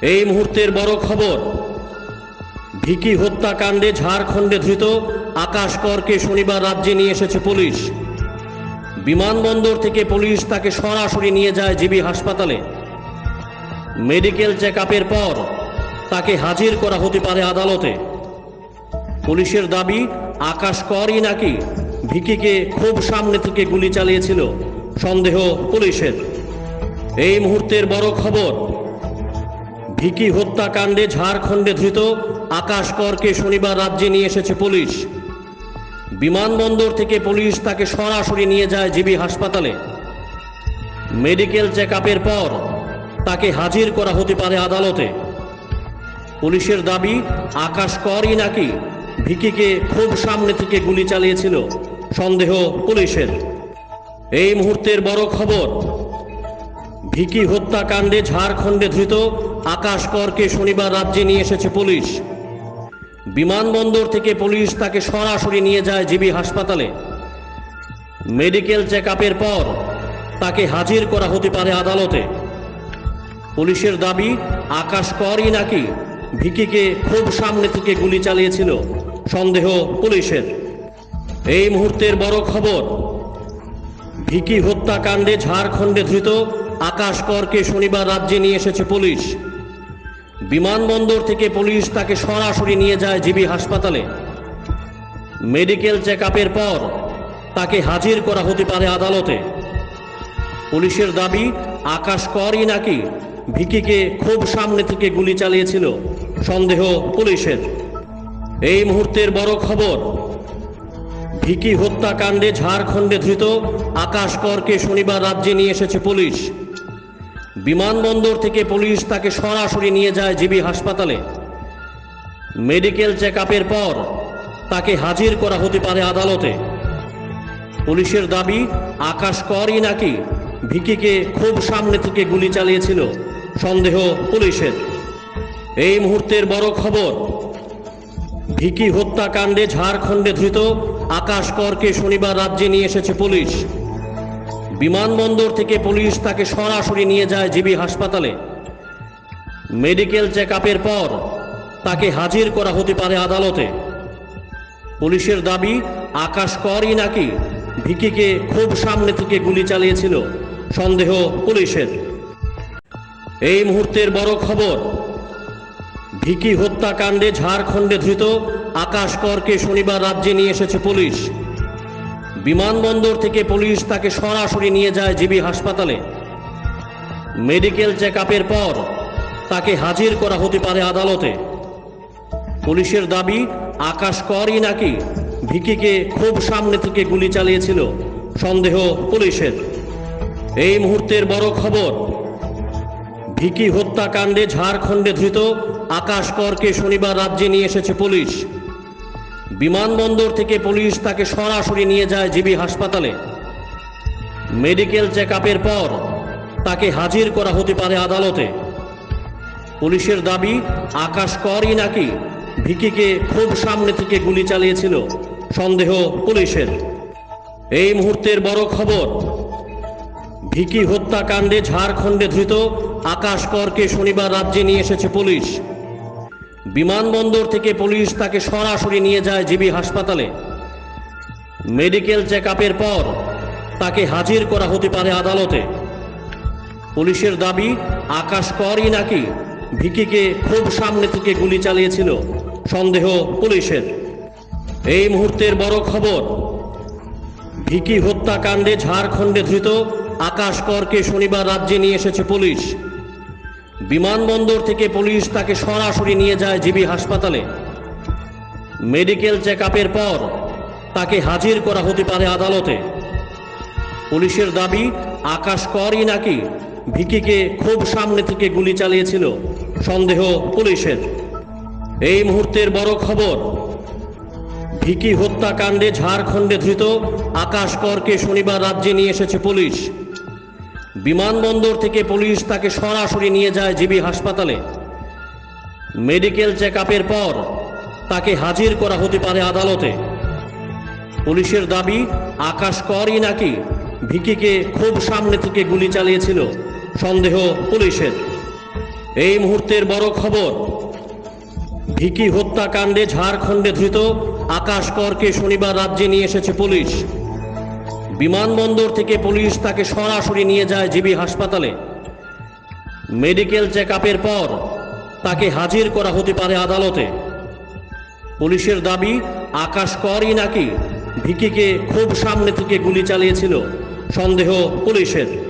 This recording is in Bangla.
এই মুহূর্তের বড় খবর। ভিকি হত্যাকাণ্ডে ঝাড়খণ্ডে ধৃত আকাশ করকে শনিবার রাজ্যে নিয়ে এসেছে পুলিশ। বিমানবন্দর থেকে পুলিশ তাকে সরাসরি নিয়ে যায় জিবি হাসপাতালে। মেডিকেল চেক আপের পর তাকে হাজির করা হতে পারে আদালতে। পুলিশের দাবি আকাশ করই নাকি ভিকিকে খুব সামনে থেকে গুলি চালিয়েছিল। সন্দেহ পুলিশের। এই মুহূর্তের বড় খবর ভিকি হত্যাকাণ্ডে ঝাড়খণ্ডে ধৃত আকাশ করকে শনিবার রাজ্যে নিয়ে এসেছে পুলিশ। বিমানবন্দর থেকে পুলিশ তাকে সরাসরি নিয়ে যায় জিবি হাসপাতালে। মেডিকেল চেক পর তাকে হাজির করা হতে পারে আদালতে। পুলিশের দাবি, আকাশ করই নাকি ভিকিকে খুব সামনে থেকে গুলি চালিয়েছিল, সন্দেহ পুলিশের। এই মুহূর্তের বড় খবর ভিকি হত্যাকাণ্ডে ঝাড়খণ্ডে ধৃত আকাশ করকে শনিবার রাজ্যে নিয়ে এসেছে পুলিশ। বিমানবন্দর থেকে পুলিশ তাকে সরাসরি নিয়ে যায় জিবি হাসপাতালে। মেডিকেল চেক আপের পর তাকে হাজির করা হতে পারে আদালতে। পুলিশের দাবি আকাশ করই নাকি ভিকিকে খুব সামনে থেকে গুলি চালিয়েছিল। সন্দেহ পুলিশের। এই মুহূর্তের বড় খবর ভিকি হত্যাকাণ্ডে ঝাড়খণ্ডে ধৃত আকাশ করকে শনিবার রাজ্যে নিয়ে এসেছে পুলিশ। বিমানবন্দর থেকে পুলিশ তাকে সরাসরি নিয়ে যায় জিবি হাসপাতালে। মেডিকেল চেক পর তাকে হাজির করা হতে পারে আদালতে। পুলিশের দাবি, আকাশ করই নাকি ভিকিকে খুব সামনে থেকে গুলি চালিয়েছিল, সন্দেহ পুলিশের। এই মুহূর্তের বড় খবর ভিকি হত্যাকাণ্ডে ঝাড়খণ্ডে ধৃত আকাশ করকে শনিবার রাজ্যে নিয়ে এসেছে পুলিশ। বিমানবন্দর থেকে পুলিশ তাকে সরাসরি নিয়ে যায় জিবি হাসপাতালে। মেডিকেল চেক পর তাকে হাজির করা হতে পারে আদালতে। পুলিশের দাবি আকাশ করই নাকি ভিকিকে খুব সামনে থেকে গুলি চালিয়েছিল, সন্দেহ পুলিশের। এই মুহূর্তের বড় খবর, ভিকি হত্যাকাণ্ডে ঝাড়খণ্ডে ধৃত আকাশ করকে শনিবার রাজ্যে নিয়ে এসেছে পুলিশ। বিমানবন্দর থেকে পুলিশ তাকে সরাসরি নিয়ে যায় জিবি হাসপাতালে। মেডিকেল চেক আপের পর তাকে হাজির করা হতে পারে আদালতে। পুলিশের দাবি, আকাশ করই নাকি ভিকিকে খুব সামনে থেকে গুলি চালিয়েছিল। সন্দেহ পুলিশের। এই মুহূর্তের বড় খবর ভিকি হত্যাকাণ্ডে ঝাড়খণ্ডে ধৃত আকাশ করকে শনিবার রাজ্যে নিয়ে এসেছে পুলিশ। বিমানবন্দর থেকে পুলিশ তাকে সরাসরি নিয়ে যায় জিবি হাসপাতালে। মেডিকেল চেক পর তাকে হাজির করা হতে পারে আদালতে। পুলিশের দাবি আকাশ করই নাকি ভিকিকে খুব সামনে থেকে গুলি চালিয়েছিল। সন্দেহ পুলিশের। এই মুহূর্তের বড় খবর ভিকি হত্যাকাণ্ডে ঝাড়খণ্ডে ধৃত আকাশ করকে শনিবার রাজ্যে নিয়ে এসেছে পুলিশ। বিমানবন্দর থেকে পুলিশ তাকে সরাসরি নিয়ে যায় জিবি হাসপাতালে। মেডিকেল চেক পর তাকে হাজির করা হতে পারে আদালতে। পুলিশের দাবি, আকাশ করই নাকি ভিকিকে খুব সামনে থেকে গুলি চালিয়েছিল। সন্দেহ পুলিশের। এই মুহূর্তের বড় খবর ভিকি হত্যাকাণ্ডে ঝাড়খণ্ডে ধৃত আকাশ করকে শনিবার রাজ্যে নিয়ে এসেছে পুলিশ। বিমানবন্দর থেকে পুলিশ তাকে সরাসরি নিয়ে যায় জিবি হাসপাতালে। মেডিকেল চেক আপের পর তাকে হাজির করা হতে পারে আদালতে। পুলিশের দাবি আকাশ করই নাকি ভিকিকে খুব সামনে থেকে গুলি চালিয়েছিল, সন্দেহ পুলিশের। এই মুহূর্তের বড় খবর, ভিকি হত্যাকাণ্ডে ঝাড়খণ্ডে ধৃত আকাশ করকে শনিবার রাজ্যে নিয়ে এসেছে পুলিশ। বিমানবন্দর থেকে পুলিশ তাকে সরাসরি নিয়ে যায় জিবি হাসপাতালে। মেডিকেল চেক আপের পর তাকে হাজির করা হতে পারে আদালতে। পুলিশের দাবি আকাশ করই নাকি ভিকিকে খুব সামনে থেকে গুলি চালিয়েছিল। সন্দেহ পুলিশের। এই মুহূর্তের বড় খবর, ভিকি হত্যাকাণ্ডে ঝাড়খণ্ডে ধৃত আকাশ করকে শনিবার রাজ্যে নিয়ে এসেছে পুলিশ। বিমানবন্দর থেকে পুলিশ তাকে সরাসরি নিয়ে যায় জিবি হাসপাতালে। মেডিকেল চেক পর তাকে হাজির করা হতে পারে আদালতে। পুলিশের দাবি, আকাশ করই নাকি ভিকিকে খুব সামনে থেকে গুলি চালিয়েছিল, সন্দেহ পুলিশের। এই মুহূর্তের বড় খবর, ভিকি হত্যাকাণ্ডে ঝাড়খণ্ডে ধৃত আকাশ করকে শনিবার রাজ্যে নিয়ে এসেছে পুলিশ। বিমানবন্দর থেকে পুলিশ তাকে সরাসরি নিয়ে যায় জিবি হাসপাতালে। মেডিকেল চেক আপের পর তাকে হাজির করা হতে পারে আদালতে। পুলিশের দাবি, আকাশ করই নাকি ভিকিকে খুব সামনে থেকে গুলি চালিয়েছিল। সন্দেহ পুলিশের।